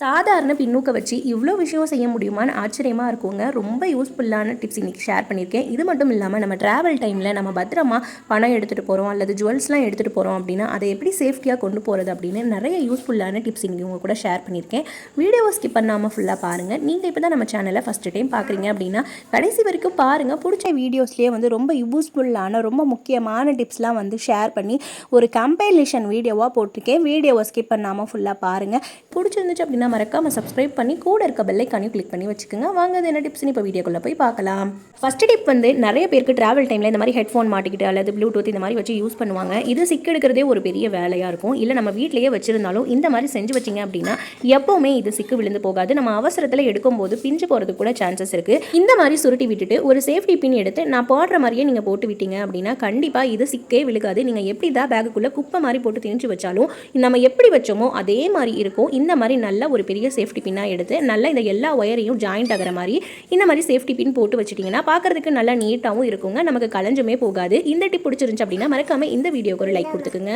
சாதாரண பின்னூக்க வச்சு இவ்வளோ விஷயம் செய்ய முடியுமான்னு ஆச்சரியமாக இருக்குங்க. ரொம்ப யூஸ்ஃபுல்லான டிப்ஸ் இன்றைக்கி ஷேர் பண்ணியிருக்கேன். இது மட்டும் இல்லாமல் நம்ம ட்ராவல் டைமில் நம்ம பத்திரமா பணம் எடுத்துகிட்டு போகிறோம் அல்லது ஜுவல்ஸ்லாம் எடுத்துகிட்டு போகிறோம் அப்படின்னா அதை எப்படி சேஃப்டியாக கொண்டு போகிறது அப்படின்னு நிறைய யூஸ்ஃபுல்லான டிப்ஸ் இன்றைக்கி உங்கள் கூட ஷேர் பண்ணியிருக்கேன். வீடியோவை ஸ்கிப் பண்ணாமல் ஃபுல்லாக பாருங்கள் நீங்கள் இப்போ தான் நம்ம சேனலை ஃபஸ்ட்டு டைம் பார்க்குறீங்க அப்படின்னா கடைசி வரைக்கும் பாருங்கள் பிடிச்ச வீடியோஸ்லேயே வந்து ரொம்ப யூஸ்ஃபுல்லான ரொம்ப முக்கியமான டிப்ஸ்லாம் வந்து ஷேர் பண்ணி ஒரு கம்பைலேஷன் வீடியோவாக போட்டிருக்கேன். வீடியோவை ஸ்கிப் பண்ணாமல் ஃபுல்லாக பாருங்கள் பிடிச்சிருந்துச்சு அப்படின்னா மறக்காமல் சப்ஸ்கிரைப் பண்ணி கூட இருக்க பெல்லைக்கானையும் கிளிக் பண்ணி வச்சுக்கோங்க. வாங்க அது என்ன டிப்ஸ்னு இப்போ வீடியோக்குள்ளே போய் பார்க்கலாம். ஃபஸ்ட்டு டிப் வந்து நிறைய பேருக்கு ட்ராவல் டைமில் இந்த மாதிரி ஹெட்ஃபோன் மாட்டிக்கிட்டு அல்லது ப்ளூடூத் இந்த மாதிரி வச்சு யூஸ் பண்ணுவாங்க. இது சிக்கெடுக்கிறதே ஒரு பெரிய வேலையாக இருக்கும். இல்லை நம்ம வீட்டிலேயே வச்சிருந்தாலும் இந்த மாதிரி செஞ்சு வச்சிங்க அப்படின்னா எப்போவுமே இது சிக்கு விழுந்து போகாது. நம்ம அவசரத்தில் எடுக்கும்போது பிஞ்சு போகிறதுக்கு கூட சான்சஸ் இருக்குது இந்த மாதிரி சுருட்டி விட்டுட்டு ஒரு சேஃப்டி பின் எடுத்து நான் போடுற மாதிரியே நீங்கள் போட்டு விட்டீங்க அப்படின்னா கண்டிப்பாக இது சிக்கே விழுகாது. நீங்கள் எப்படி தான் பேக்குக்குள்ளே குப்பை மாதிரி போட்டு திணிச்சு வச்சாலும் நம்ம எப்படி வச்சோமோ அதே மாதிரி இருக்கும். இந்த மாதிரி நல்ல ஒரு பெரிய சேஃப்டி பின்னாக எடுத்து நல்லா இந்த எல்லா ஒயரையும் ஜாயிண்ட் ஆகிற மாதிரி இந்த மாதிரி சேஃப்டி பின் போட்டு வச்சிட்டிங்கன்னா பார்க்கறதுக்கு நல்லா நீட்டாகவும் இருக்குங்க. நமக்கு கலைஞ்சுமே போகாது. இந்த டிப் பிடிச்சிருந்துச்சு அப்படின்னா மறக்காமல் இந்த வீடியோக்கு ஒரு லைக் கொடுத்துக்குங்க.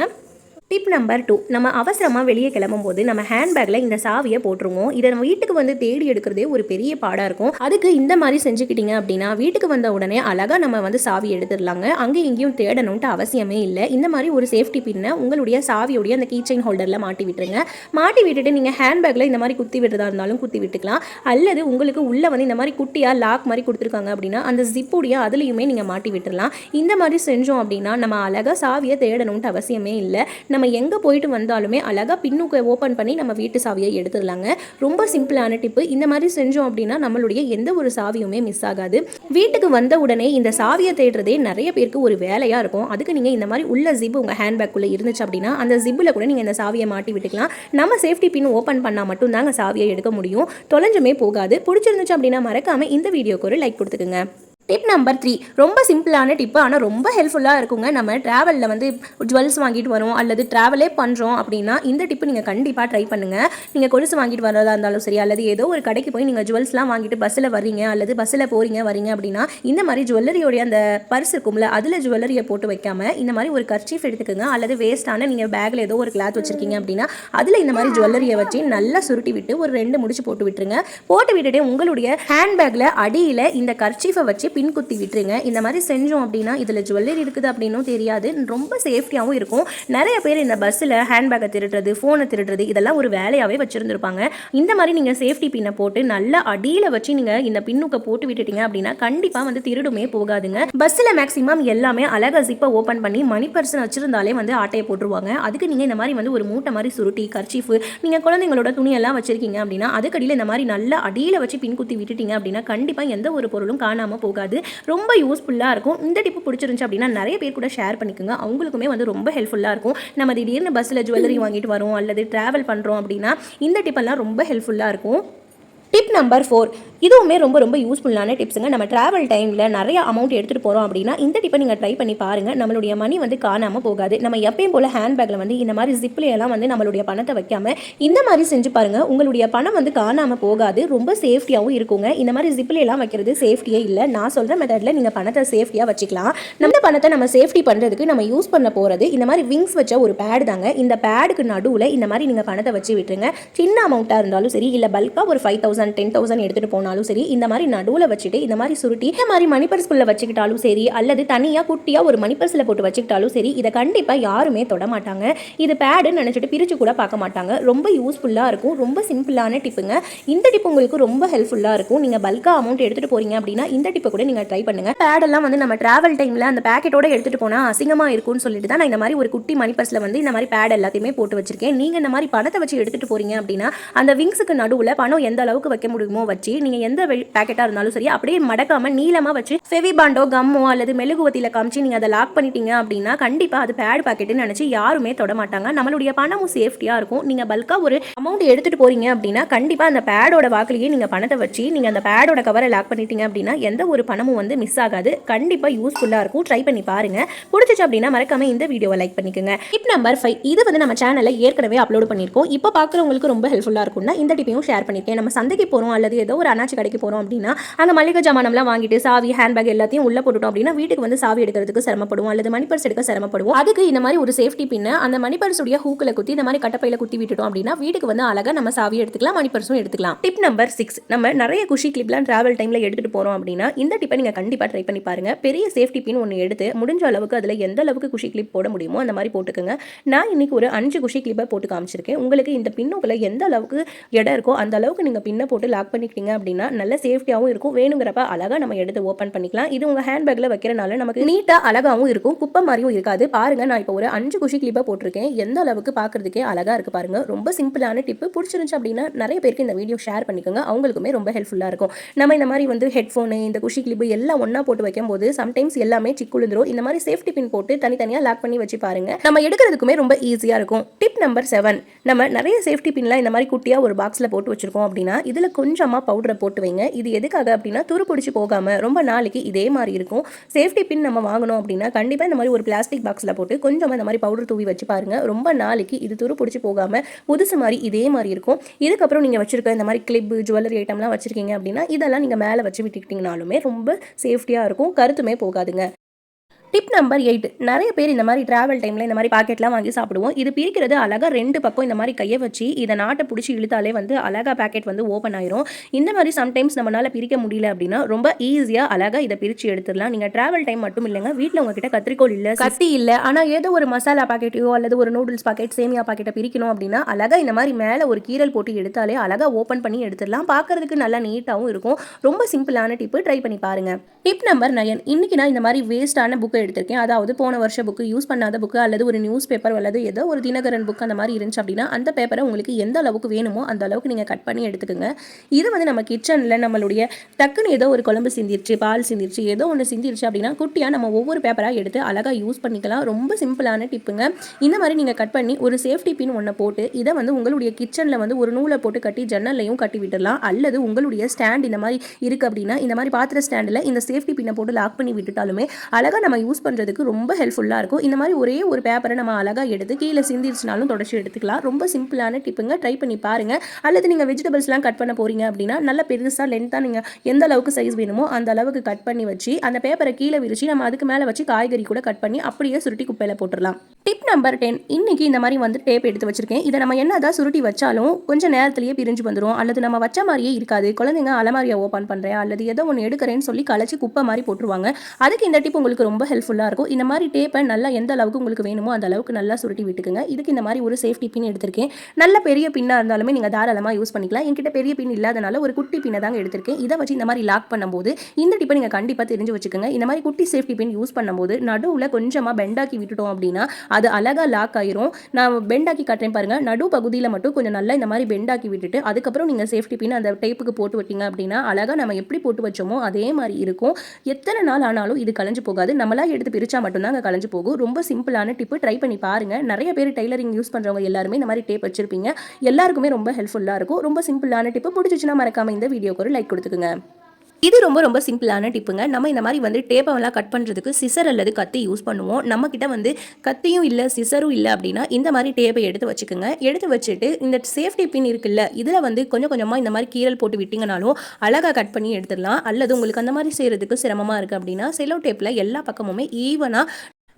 டிப் நம்பர் டூ நம்ம அவசரமாக வெளியே கிளம்பும்போது நம்ம ஹேண்ட்பேக்கில் இந்த சாவியை போட்டுருவோம். இதை நம்ம வீட்டுக்கு வந்து தேடி எடுக்கிறதே ஒரு பெரிய பாடாக இருக்கும். அதுக்கு இந்த மாதிரி செஞ்சுக்கிட்டீங்க அப்படின்னா வீட்டுக்கு வந்த உடனே அழகாக நம்ம வந்து சாவி எடுத்துடலாங்க. அங்கே இங்கேயும் தேடணும்ட்டு அவசியமே இல்லை. இந்த மாதிரி ஒரு சேஃப்டி பின்னை உங்களுடைய சாவியுடைய அந்த கீச்சைன் ஹோல்டரில் மாட்டி விட்டுருங்க. மாட்டி விட்டுட்டு நீங்கள் ஹேண்ட்பேக்கில் இந்த மாதிரி குத்தி விடுறதா இருந்தாலும் குத்தி விட்டுக்கலாம். அல்லது உங்களுக்கு உள்ளே வந்து இந்த மாதிரி குட்டியாக லாக் மாதிரி கொடுத்துருக்காங்க அப்படின்னா அந்த ஜிப்புடைய அதுலேயுமே நீங்கள் மாட்டி விட்டுடலாம் இந்த மாதிரி செஞ்சோம் அப்படின்னா நம்ம அழகாக சாவியை தேடணும்ட்டு அவசியமே இல்லை. நம்ம எங்கே போயிட்டு வந்தாலுமே அழகாக பின்னுக்கு ஓப்பன் பண்ணி நம்ம வீட்டு சாவியை எடுத்துடலாங்க. ரொம்ப சிம்பிளான டிப்பு இந்த மாதிரி செஞ்சோம் அப்படின்னா நம்மளுடைய எந்த ஒரு சாவியுமே மிஸ் ஆகாது. வீட்டுக்கு வந்த உடனே இந்த சாவியை தேடுறதே நிறைய பேருக்கு ஒரு வேலையாக இருக்கும். அதுக்கு நீங்கள் இந்த மாதிரி உள்ள ஜிப் உங்கள் ஹேண்ட்பேக்குள்ளே இருந்துச்சு அப்படின்னா அந்த ஜிப்பில் கூட நீங்கள் இந்த சாவியை மாட்டி விட்டுக்கலாம். நம்ம சேஃப்டி பின் ஓப்பன் பண்ணால் மட்டும்தாங்க சாவியை எடுக்க முடியும். தொலைஞ்சுமே போகாது. பிடிச்சிருந்துச்சு அப்படின்னா மறக்காமல் இந்த வீடியோக்கு ஒரு லைக் கொடுத்துக்குங்க. டிப் நம்பர் த்ரீ ரொம்ப சிம்பிளான டிப்பு ஆனால் ரொம்ப ஹெல்ப்ஃபுல்லாக இருக்குங்க. நம்ம ட்ராவலில் வந்து ஜுவல்ஸ் வாங்கிட்டு வரோம் அல்லது ட்ராவலே பண்ணுறோம் அப்படின்னா இந்த டிப்பு நீங்கள் கண்டிப்பாக ட்ரை பண்ணுங்கள் நீங்கள் கொலுசு வாங்கிட்டு வரதா இருந்தாலும் சரி அல்லது ஏதோ ஒரு கடைக்கு போய் நீங்கள் ஜுவல்ஸ்லாம் வாங்கிட்டு பஸ்ஸில் வர்றீங்க அல்லது பஸ்ஸில் போகிறீங்க வரீங்க அப்படின்னா இந்த மாதிரி ஜுவல்லரியோடைய அந்த பர்ஸ் இருக்கும்ல அதில் ஜுவல்லரியை போட்டு வைக்காம இந்த மாதிரி ஒரு கர்ச்சீஃப் எடுத்துக்கோங்க அல்லது வேஸ்ட்டான நீங்கள் பேக்கில் ஏதோ ஒரு கிளாத் வச்சுருக்கீங்க அப்படின்னா அதில் இந்த மாதிரி ஜுவல்லரியை வச்சு நல்லா சுருட்டி விட்டு ஒரு ரெண்டு முடிச்சு போட்டு விட்டுருங்க. போட்டு விட்டுட்டு உங்களுடைய ஹேண்ட்பேக்கில் அடியில் இந்த கர்ச்சீஃபை வச்சு பின் குத்தி விட்டுருங்க. இந்த மாதிரி செஞ்சோம் அப்படின்னா இதில் ஜுவல்லரி இருக்குது அப்படின்னும் தெரியாது. ரொம்ப சேஃப்டியாகவும் இருக்கும். நிறைய பேர் இந்த பஸ்ஸில் ஹேண்ட்பேக்கை திருடுறது ஃபோனை திருடுறது இதெல்லாம் ஒரு வேலையாகவே வச்சுருந்துருப்பாங்க. இந்த மாதிரி நீங்கள் சேஃப்டி பின்னை போட்டு நல்லா அடியில் வச்சு நீங்கள் இந்த பின்னுக்கை போட்டு விட்டுட்டீங்க அப்படின்னா கண்டிப்பாக வந்து திருடுமே போகாதுங்க. பஸ்ஸில் மேக்ஸிமம் எல்லாமே அழகாக ஜிப்பை ஓப்பன் பண்ணி மணி பர்சன் வச்சுருந்தாலே வந்து ஆட்டையை போட்டுருவாங்க. அதுக்கு நீங்கள் இந்த மாதிரி வந்து ஒரு மூட்டை மாதிரி சுருட்டி கர்ச்சீஃபு நீங்கள் குழந்தைங்களோட துணியெல்லாம் வச்சுருக்கீங்க அப்படின்னா அதுக்கடியில் இந்த மாதிரி நல்லா அடியில் வச்சு பின் குத்தி விட்டுட்டீங்க அப்படின்னா கண்டிப்பாக எந்த ஒரு பொருளும் காணாமல் போகாது. ரொம்ப யூஸ்ஃபுல்லாக இருக்கும். இந்த டிப்பு பிடிச்சிருந்துச்சு அப்படின்னா நிறைய பேர் கூட ஷேர் பண்ணிக்கோங்க. அவங்களுக்குமே வந்து ரொம்ப ஹெல்ப்ஃபுல்லாக இருக்கும். நம்ம திடீர்னு பஸ்ஸில் ஜுவல்லரி வாங்கிட்டு வரோம் அல்லது ட்ராவல் பண்ணுறோம் அப்படின்னா இந்த டிப்பெல்லாம் ரொம்ப ஹெல்ப்ஃபுல்லாக இருக்கும். டிப் நம்பர் ஃபோர் இதுவுமே ரொம்ப ரொம்ப யூஸ்ஃபுல்லான டிப்ஸுங்க நம்ம ட்ராவல் டைமில் நிறைய அமௌண்ட் எடுத்துகிட்டு போகிறோம் அப்படின்னா இந்த டிப்பை நீங்கள் ட்ரை பண்ணி பாருங்கள் நம்மளுடைய மணி வந்து காணாமல் போகாது. நம்ம எப்பயும் போல் ஹேண்ட்பேக்கில் வந்து இந்த மாதிரி ஜிப்லையெல்லாம் எல்லாம் வந்து நம்மளுடைய பணத்தை வைக்காமல் இந்த மாதிரி செஞ்சு பாருங்கள் உங்களுடைய பணம் வந்து காணாமல் போகாது. ரொம்ப சேஃப்டியாகவும் இருக்குங்க. இந்த மாதிரி ஜிப்லையெல்லாம் எல்லாம் வைக்கிறது சேஃப்டியே இல்லை. நான் சொல்கிற மெத்தடில் நீங்கள் பணத்தை சேஃப்டியாக வச்சுக்கலாம். நம்ம பணத்தை நம்ம சேஃப்டி பண்ணுறதுக்கு நம்ம யூஸ் பண்ண போகிறது இந்த மாதிரி விங்ஸ் வச்ச ஒரு பேடு தாங்க. இந்த பேடுக்கு நடுவில் இந்த மாதிரி நீங்கள் பணத்தை வச்சு விட்டுருங்க. சின்ன அமௌண்ட்டாக இருந்தாலும் சரி இல்லை பல்காக ஒரு ஃபைவ் தௌசண்ட் டென் தௌசண்ட் எடுத்துகிட்டு போனாலும் சரி இந்த மாதிரி நடுவில் வச்சுட்டு இந்த மாதிரி சுருட்டி இந்த மாதிரி மணிப்பர்ஸ்குள்ளே வச்சுக்கிட்டாலும் சரி அல்லது தனியாக குட்டியாக ஒரு மணிப்பர்ஸில் போட்டு வச்சுக்கிட்டாலும் சரி இதை கண்டிப்பாக யாருமே தொட மாட்டாங்க. இது பேடுன்னு நினச்சிட்டு பிரித்து கூட பார்க்க மாட்டாங்க. ரொம்ப யூஸ்ஃபுல்லாக இருக்கும். ரொம்ப சிம்பிளான டிப்புங்க இந்த டிப் உங்களுக்கு ரொம்ப ஹெல்ப்ஃபுல்லாக இருக்கும். நீங்கள் பல்காக அமௌண்ட் எடுத்துகிட்டு போகிறீங்க அப்படின்னா இந்த டிப்பை கூட நீங்கள் ட்ரை பண்ணுங்கள் பேடெல்லாம் வந்து நம்ம ட்ராவல் டைமில் அந்த பேக்கெட்டோட எடுத்துகிட்டு போனால் அசிங்கமாக இருக்கும்னு சொல்லிட்டு தான் நான் இந்த மாதிரி ஒரு குட்டி மணிப்பர்ஸில் வந்து இந்த மாதிரி பேட் எல்லாத்தையுமே போட்டு வச்சுருக்கேன். நீங்கள் இந்த மாதிரி பணத்தை வச்சு எடுத்துகிட்டு போகிறீங்க அப்படின்னா அந்த விங்ஸுக்கு நடுவில் பணம் எந்த அளவுக்கு வைக்க முடியுமோ வச்சு நீங்கள் எந்த பேக்கெட்டாக இருந்தாலும் சரி அப்படியே மடக்காமல் நீளமாக வச்சு ஃபெவி பாண்டோ கம்மோ அல்லது மெழுகுவத்தியில் காமிச்சு நீங்கள் அதை லாக் பண்ணிட்டீங்க அப்படின்னா கண்டிப்பாக அது பேட் பாக்கெட்டுன்னு நினச்சி யாருமே தொட மாட்டாங்க. நம்மளுடைய பணமும் சேஃப்டியாக இருக்கும். நீங்கள் பல்காக ஒரு அமௌண்ட் எடுத்துகிட்டு போகிறீங்க அப்படின்னா கண்டிப்பாக அந்த பேடோட வாக்குலேயே நீங்கள் பணத்தை வச்சு நீங்கள் அந்த பேடோட கவரை லாக் பண்ணிட்டீங்க அப்படின்னா எந்த ஒரு பணமும் வந்து மிஸ் ஆகாது. கண்டிப்பாக யூஸ்ஃபுல்லாக இருக்கும். ட்ரை பண்ணி பாருங்க. பிடிச்சிச்சு அப்படின்னா மறக்காம இந்த வீடியோவை லைக் பண்ணிக்கோங்க. டிப் நம்பர் ஃபைவ் இது வந்து நம்ம சேனலில் ஏற்கனவே அப்லோட் பண்ணியிருக்கோம். இப்போ பார்க்குறவங்களுக்கு ரொம்ப ஹெல்ப்ஃபுல்லாக இருக்கும்னா இந்த டிப்பையும் ஷேர் பண்ணியிருக்கேன் நம்ம சந்தைக்கு போகிறோம் அல்லது ஏதோ ஒரு அண்ணாச்சி கடைக்கு போகிறோம் அப்படின்னா அந்த மளிகை ஜாமானம்லாம் வாங்கிட்டு சாவி ஹேண்ட்பேக் எல்லாத்தையும் உள்ளே போட்டுட்டோம் அப்படின்னா வீட்டுக்கு வந்து சாவி எடுக்கிறதுக்கு சிரமப்படுவோம் அல்லது மணி பர்ஸ் எடுக்க சிரமப்படுவோம். அதுக்கு இந்த மாதிரி ஒரு சேஃப்டி பின்னு அந்த மணி பர்ஸுடைய ஹூக்கில் குத்தி இந்த மாதிரி கட்டப்பையில் குத்தி விட்டுட்டோம் அப்படின்னா வீட்டுக்கு வந்து அழகாக நம்ம சாவி எடுத்துக்கலாம் மணி பர்ஸும் எடுத்துக்கலாம். டிப் நம்பர் சிக்ஸ் நம்ம நிறைய குஷி கிளிப்லாம் ட்ராவல் டைமில் எடுத்துகிட்டு போகிறோம் அப்படின்னா இந்த டிப்பை நீங்கள் கண்டிப்பாக ட்ரை பண்ணி பாருங்க. பெரிய சேஃப்டி பின் ஒன்று எடுத்து முடிஞ்ச அளவுக்கு அதில் எந்த அளவுக்கு குஷி கிளிப் போட முடியுமோ அந்த மாதிரி போட்டுக்கோங்க. நான் இன்னைக்கு ஒரு அஞ்சு குஷி கிளிப்பை போட்டு காமிச்சிருக்கேன். உங்களுக்கு இந்த பின்னுக்குள்ள எந்த அளவுக்கு இடம் இருக்கோ அந்த அளவுக்கு நீங்கள் பின்னை போட்டு லாக் பண்ணிக்கிட்டீங்க அப்படின்னா நல்ல சேஃப்டியாகவும் இருக்கும். வேணுங்கிறப்ப அழகாக நம்ம எடுத்து ஓப்பன் பண்ணிக்கலாம். இது உங்கள் ஹேண்ட்பேக்கில் வைக்கிறனால நமக்கு நீட்டாக அழகாகவும் இருக்கும். குப்பை மாதிரியும் இருக்காது. பாருங்க நான் இப்போ ஒரு அஞ்சு குஷி கிளிப்பாக போட்டிருக்கேன். எந்த அளவுக்கு பார்க்குறதுக்கே அழகாக இருக்கு பாருங்க. ரொம்ப சிம்பிளான டிப்பு பிடிச்சிருந்துச்சு அப்படின்னா நிறைய பேருக்கு இந்த வீடியோ ஷேர் பண்ணிக்கோங்க. அவங்களுக்குமே ரொம்ப ஹெல்ப்ஃபுல்லாக இருக்கும். நம்ம இந்த மாதிரி வந்து ஹெட்ஃபோனு இந்த குஷி கிளிப்பு எல்லாம் ஒன்றா போட்டு வைக்கும்போது சம்டைம்ஸ் எல்லாமே சிக்குழுந்துரும். இந்த மாதிரி சேஃப்டி பின் போட்டு தனித்தனியாக லாக் பண்ணி வச்சு பாருங்க. நம்ம எடுக்கிறதுக்குமே ரொம்ப ஈஸியாக இருக்கும். டிப் நம்பர் செவன் நம்ம நிறைய சேஃப்டி பின்லாம் இந்த மாதிரி குட்டியாக ஒரு பாக்ஸில் போட்டு வச்சிருக்கோம் அப்படின்னா இது இதில் கொஞ்சமாக பவுடரை போட்டு வைங்க. இது எதுக்காக அப்படின்னா துரு பிடிச்சி போகாமல் ரொம்ப நாளைக்கு இதே மாதிரி இருக்கும். சேஃப்டி பின் நம்ம வாங்கணும் அப்படின்னா கண்டிப்பாக இந்த மாதிரி ஒரு பிளாஸ்டிக் பாக்ஸில் போட்டு கொஞ்சமாக இந்த மாதிரி பவுடர் தூவி வச்சு பாருங்கள் ரொம்ப நாளைக்கு இது துரு பிடிச்சி போகாமல் புதுசு மாதிரி இதே மாதிரி இருக்கும். இதுக்கப்புறம் நீங்கள் வச்சுருக்க இந்த மாதிரி கிளிப்பு ஜுவல்லரி ஐட்டம்லாம் வச்சுருக்கீங்க அப்படின்னா இதெல்லாம் நீங்கள் மேலே வச்சு விட்டுக்கிட்டிங்கனாலுமே ரொம்ப சேஃப்டியாக இருக்கும். கருத்துமே போகாதுங்க. டிப் நம்பர் எயிட் நிறைய பேர் இந்த மாதிரி டிராவல் டைமில் இந்த மாதிரி பாக்கெட்லாம் வாங்கி சாப்பிடுவோம். இது பிரிக்கிறது அழகாக ரெண்டு பக்கம் இந்த மாதிரி கையை வச்சு இதை நாட்டை பிடிச்சி இழுத்தாலே வந்து அழகாக பாக்கெட் வந்து ஓப்பன் ஆயிரும். இந்த மாதிரி சம்டைம்ஸ் நம்மளால் பிரிக்க முடியல அப்படின்னா ரொம்ப ஈஸியாக அழகாக இதை பிரித்து எடுத்துடலாம். நீங்கள் டிராவல் டைம் மட்டும் இல்லைங்க வீட்டில் உங்ககிட்ட கத்திரிக்கோள் இல்லை கத்தி இல்லை. ஆனால் ஏதோ ஒரு மசாலா பாக்கெட்டையோ அல்லது ஒரு நூடுல்ஸ் பாக்கெட் சேமியா பாக்கெட்டை பிரிக்கணும் அப்படின்னா அழகாக இந்த மாதிரி மேலே ஒரு கீரல் போட்டு எடுத்தாலே அழகாக ஓப்பன் பண்ணி எடுத்துடலாம். பார்க்கறதுக்கு நல்லா நீட்டாகவும் இருக்கும். ரொம்ப சிம்பிளான டிப்பு ட்ரை பண்ணி பாருங்கள் டிப் நம்பர் நயன் இன்னைக்கு நான் இந்த மாதிரி வேஸ்டான புக்கு எடுத்திருக்கேன். அதாவது போன வருஷ புக்கு யூஸ் பண்ணாத புக்கு அல்லது ஒரு நியூஸ் பேப்பர் அல்லது ஏதோ ஒரு தினகரன் புக் அந்த மாதிரி இருந்துச்சு அப்படின்னா அந்த பேப்பரை உங்களுக்கு எந்த அளவுக்கு வேணுமோ அந்த அளவுக்கு நீங்கள் கட் பண்ணி எடுத்துக்கோங்க. இது வந்து நம்ம கிச்சனில் நம்மளுடைய டக்குன்னு ஏதோ ஒரு குழம்பு சிந்திருச்சு பால் சிந்திருச்சு ஏதோ ஒன்று சிந்திருச்சு அப்படின்னா குட்டியாக நம்ம ஒவ்வொரு பேப்பராக எடுத்து அழகாக யூஸ் பண்ணிக்கலாம். ரொம்ப சிம்பிளான டிப்புங்க இந்த மாதிரி நீங்கள் கட் பண்ணி ஒரு சேஃப்டி பின் ஒன்றை போட்டு இதை வந்து உங்களுடைய கிச்சனில் வந்து ஒரு நூலை போட்டு கட்டி ஜன்னல்லையும் கட்டி விட்டுடலாம். அல்லது உங்களுடைய ஸ்டாண்ட் இந்த மாதிரி இருக்குது அப்படின்னா இந்த மாதிரி பாத்திர ஸ்டாண்டில் இந்த சேஃப்டி பின்னை போட்டு லாக் பண்ணி விட்டுட்டாலுமே அழகாக நம்ம யூஸ் பண்ணுறதுக்கு ரொம்ப ஹெல்ப்ஃபுல்லாக இருக்கும். இந்த மாதிரி ஒரே ஒரு பேப்பரை நம்ம அழகாக எடுத்து கீழே சிந்திருச்சுனாலும் தொடச்சி எடுத்துக்கலாம். ரொம்ப சிம்பிளான டிப்புங்க ட்ரை பண்ணி பாருங்க. அல்லது நீங்கள் வெஜிடபிள்ஸ்லாம் கட் பண்ண போகிறீங்க அப்படின்னா நல்ல பெருசாக லென்த்தாக நீங்கள் எந்த அளவுக்கு சைஸ் வேணுமோ அந்த அளவுக்கு கட் பண்ணி வச்சு அந்த பேப்பரை கீழே விரிச்சு நம்ம அதுக்கு மேலே வச்சு காய்கறி கூட கட் பண்ணி அப்படியே சுருட்டி குப்பையில் போட்டுடலாம். டிப் நம்பர் டென் இன்னைக்கு இந்த மாதிரி வந்து டேப் எடுத்து வச்சிருக்கேன். இதை நம்ம என்னதான் சுருட்டி வச்சாலும் கொஞ்சம் நேரத்திலேயே பிரிஞ்சு வந்துடும் அல்லது நம்ம வச்ச மாதிரியே இருக்காது. குழந்தைங்க அலமாரியை ஓப்பன் பண்ணுறேன் அல்லது ஏதோ ஒன்று எடுக்கிறேன்னு சொல்லி களைச்சி குப்பை மாதிரி போட்டுருவாங்க. அதுக்கு இந்த டிப் உங்களுக்கு ரொம்ப ஹெல்ப்ஃபுல்லாக இருக்கும். இந்த மாதிரி டேப்பை நல்லா எந்த அளவுக்கு உங்களுக்கு வேணுமோ அந்த அளவுக்கு நல்லா சுருட்டி விட்டுக்குங்க. இதுக்கு இந்த மாதிரி ஒரு சேஃப்டி பின் எடுத்திருக்கேன். நல்ல பெரிய பின்னாக இருந்தாலுமே நீங்கள் தாராளமாக யூஸ் பண்ணிக்கலாம். என்கிட்ட பெரிய பின் இல்லாதனால ஒரு குட்டி பின்னை தாங்க எடுத்திருக்கேன். இதை வச்சு இந்த மாதிரி லாக் பண்ணும்போது இந்த டிப்பை நீங்கள் கண்டிப்பாக தெரிஞ்சு வச்சுக்கோங்க. இந்த மாதிரி குட்டி சேஃப்டி பின் யூஸ் பண்ணும்போது நடுவில் கொஞ்சமாக பெண்டாக்கி விட்டுட்டோம் அப்படின்னா அது அழகாக லாக் ஆயிரும். நான் பெண்டாக்கி காட்டுறேன் பாருங்கள் நடு பகுதியில் மட்டும் கொஞ்சம் நல்லா இந்த மாதிரி பெண்டாக்கி விட்டுட்டு அதுக்கப்புறம் நீங்கள் சேஃப்டி பின் அந்த டேப்புக்கு போட்டு விட்டீங்க அப்படின்னா அழகாக நம்ம எப்படி போட்டு வச்சோமோ அதே மாதிரி இருக்கும். எத்தனை நாள் ஆனாலும் இது கலைஞ்சு போகாது. நம்மளா எடுத்து பிரிச்சா அங்கே கலைஞ்சு போகும். ரொம்ப சிம்பிளான டிப்பு. ட்ரை பண்ணி பாருங்க. நிறைய பேர் டைலரிங் யூஸ் பண்ணுறவங்க எல்லாருமே இந்த மாதிரி டேப் வச்சிருப்பீங்க. எல்லாருக்குமே ரொம்ப ஹெல்ப்ஃபுல்லாக இருக்கும். ரொம்ப சிம்பிளான டிப்பு. பிடிச்சிச்சுன்னா மறக்காம இந்த வீடியோக்கு ஒரு லைக் கொடுத்துக்குங்க. இது ரொம்ப ரொம்ப சிம்பிளான டிப்புங்க. நம்ம இந்த மாதிரி வந்து டேப்பெல்லாம் கட் பண்ணுறதுக்கு சிசர் அல்லது கத்தி யூஸ் பண்ணுவோம். நம்ம கிட்ட வந்து கத்தியும் இல்லை சிசரும் இல்லை அப்படின்னா இந்த மாதிரி டேப்பை எடுத்து வச்சுக்கோங்க. எடுத்து வச்சுட்டு இந்த சேஃப்டி பின் இருக்குல்ல இதில் வந்து கொஞ்சம் கொஞ்சமாக இந்த மாதிரி கீரல் போட்டு விட்டிங்கனாலும் அழகாக கட் பண்ணி எடுத்துடலாம். அல்லது உங்களுக்கு அந்த மாதிரி செய்கிறதுக்கு சிரமமாக இருக்குது அப்படின்னா செலோ டேப்பில் எல்லா பக்கமுமே ஈவனாக